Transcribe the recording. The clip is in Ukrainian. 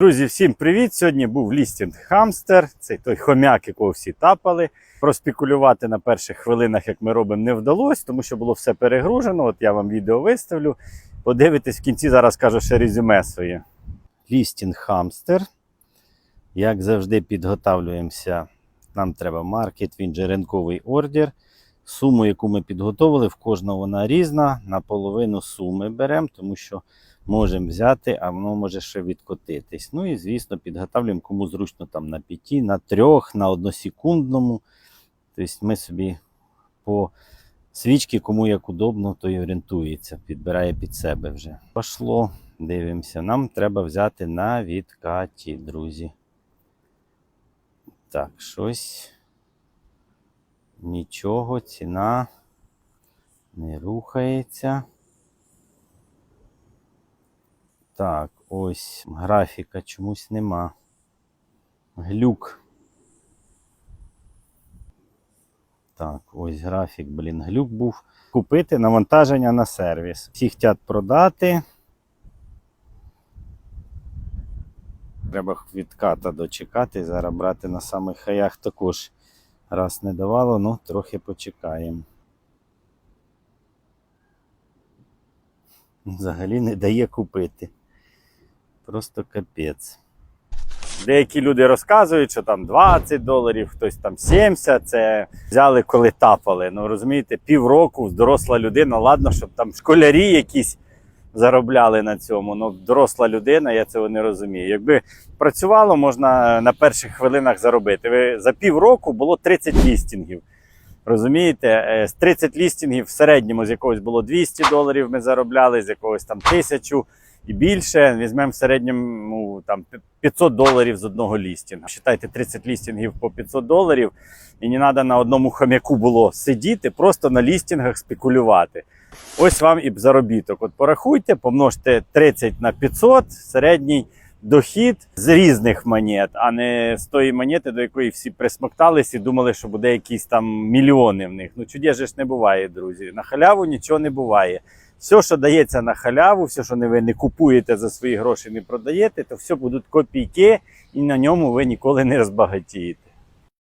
Друзі, всім привіт! Сьогодні був лістінг хамстер. Це той хомяк, якого всі тапали. Проспекулювати на перших хвилинах, як ми робимо, не вдалося, тому що було все перегружено. От я вам відео виставлю. Подивитесь в кінці, зараз кажу ще резюме своє. Лістінг хамстер. Як завжди, підготавлюємося. Нам треба маркет, він же ринковий ордер. Суму, яку ми підготовили, в кожного вона різна. Наполовину суми беремо, тому що можемо взяти, а воно може ще відкотитись. Ну і, звісно, підготовлюємо кому зручно там на п'яті, на трьох, на односекундному. Тобто ми собі по свічці, кому як удобно, то й орієнтується, підбирає під себе вже. Пошло, дивимося. Нам треба взяти на відкаті, друзі. Так, щось. Нічого, ціна не рухається. Так, ось графіка чомусь нема. Глюк. Так, ось графік, блін, глюк був. Купити навантаження на сервіс. Всі хочуть продати. Треба відката дочекати. Зараз брати на самих хаях також раз не давало, ну трохи почекаємо. Взагалі не дає купити. Просто капець. Деякі люди розказують, що там 20 доларів, хтось там 70, це взяли, коли тапали. Ну розумієте, півроку доросла людина, ладно, щоб там школярі якісь заробляли на цьому. Ну, доросла людина, я цього не розумію. Якби працювало, можна на перших хвилинах заробити. Ви за півроку було 30 лістінгів. Розумієте, Е, з 30 лістінгів в середньому з якогось було 200 доларів. Ми заробляли, з якогось там 1000 і більше. Візьмемо в середньому там 500 доларів з одного лістінга. Считайте 30 лістінгів по 500 доларів, і не треба на одному хомяку було сидіти, просто на лістінгах спекулювати. Ось вам і заробіток. От порахуйте, помножте 30 на 500, середній дохід з різних монет, а не з тої монети, до якої всі присмоктались і думали, що буде якісь там мільйони в них. Ну чудес ж не буває, друзі. На халяву нічого не буває. Все, що дається на халяву, все, що не ви не купуєте за свої гроші, не продаєте, то все будуть копійки, і на ньому ви ніколи не розбагатієте.